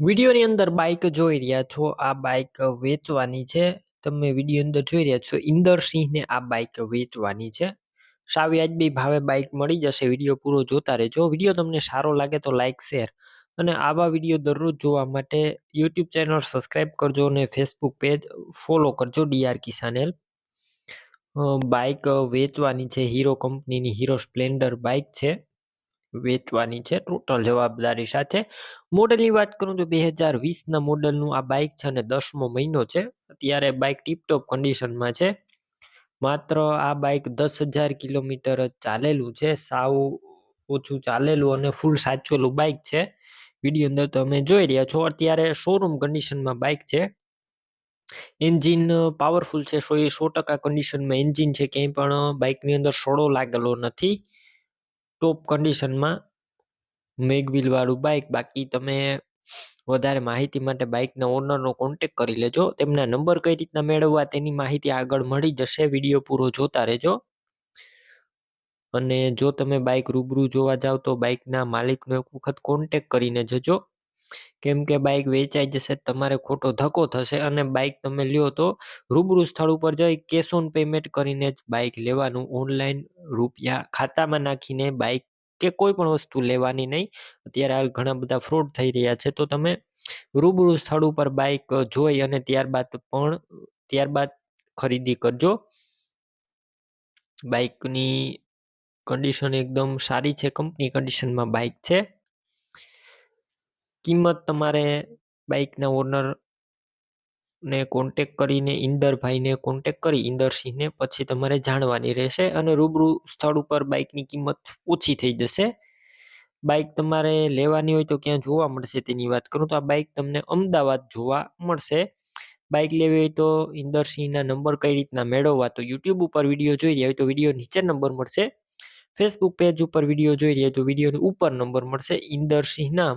વિડીયોની અંદર બાઇક જોઈ રહ્યા છો. આ બાઇક વેચવાની છે. તમે વીડિયો અંદર જોઈ રહ્યા છો. ઇન્દરસિંહને આ બાઈક વેચવાની છે. સાવ્યાજબી ભાવે બાઇક મળી જશે. વીડિયો પૂરો જોતા રહેજો. વીડિયો તમને સારો લાગે તો લાઇક શેર અને આવા વીડિયો દરરોજ જોવા માટે યુટ્યુબ ચેનલ સબસ્ક્રાઈબ કરજો અને ફેસબુક પેજ ફોલો કરજો ડીઆર કિસાનેલ બાઈક વેચવાની છે. હીરો કંપનીની હીરો સ્પ્લેન્ડર બાઇક છે. વેચવાની છે. ટોટલ જવાબદારી સાથે મોડલની વાત કરું તો બે હજાર વીસના મોડલનું આ બાઇક છે અને દસમો મહિનો છે. અત્યારે બાઇક ટીપટોપ કન્ડિશનમાં છે. માત્ર આ બાઇક દસ હજાર કિલોમીટર ચાલેલું છે. સાવ ઓછું ચાલેલું અને ફૂલ સાચવેલું બાઇક છે. વીડિયો અંદર તમે જોઈ રહ્યા છો. અત્યારે શોરૂમ કન્ડિશનમાં બાઇક છે. એન્જિન પાવરફુલ છે. સો એ સો ટકા કન્ડિશનમાં એન્જિન છે. ક્યાંય પણ બાઇકની અંદર સોડો લાગેલો નથી. ટોપ કન્ડિશનમાં મેગવિલવાળું બાઇક બાકી તમે વધારે માહિતી માટે બાઇકના ઓનરનો કોન્ટેક કરી લેજો. તેમના નંબર કઈ રીતના મેળવવા તેની માહિતી આગળ મળી જશે. વીડિયો પૂરો જોતા રહેજો. અને જો તમે બાઇક રૂબરૂ જોવા જાઓ તો બાઇકના માલિકનો એક વખત કોન્ટેક કરીને જજો. કેમ કે બાઇક વેચાઈ જશે, તમારે ખોટો ધક્કો થશે અને બાઇક તમે લ્યો તો રૂબરૂ સ્થળ ઉપર જઈ કેશ ઓન પેમેન્ટ કરીને જ બાઇક લેવાનું. ઓનલાઈન રૂપિયા ખાતામાં નાખીને બાઇક કે કોઈ પણ વસ્તુ લેવાની નહીં. અત્યારે હાલ ઘણા બધા ફ્રોડ થઈ રહ્યા છે. તો તમે રૂબરૂ સ્થળ ઉપર બાઇક જોઈ અને ત્યારબાદ પણ, ત્યારબાદ ખરીદી કરજો. બાઇકની કન્ડિશન એકદમ સારી છે. કંપની કન્ડિશનમાં બાઇક છે. કિંમત તમારે બાઇકના ઓનર ને કોન્ટેક કરીને ઇન્દરભાઈને કોન્ટેક કરી ઇન્દરસિંહને પછી તમારે જાણવાની રહેશે અને રૂબરૂ સ્થળ ઉપર બાઇકની કિંમત ઓછી થઈ જશે. બાઇક તમારે લેવાની હોય તો ક્યાં જોવા મળશે તેની વાત કરું તો આ બાઇક તમને અમદાવાદ જોવા મળશે. બાઇક લેવી હોય તો ઇન્દરસિંહના નંબર કઈ રીતના મેળવવા તો યુટ્યુબ ઉપર વીડિયો જોઈ રહ્યા હોય તો વીડિયો નીચે નંબર મળશે. ફેસબુક પેજ ઉપર વીડિયો જોઈ રહ્યા તો વિડીયોની ઉપર નંબર મળશે. ઇન્દરસિંહ નામ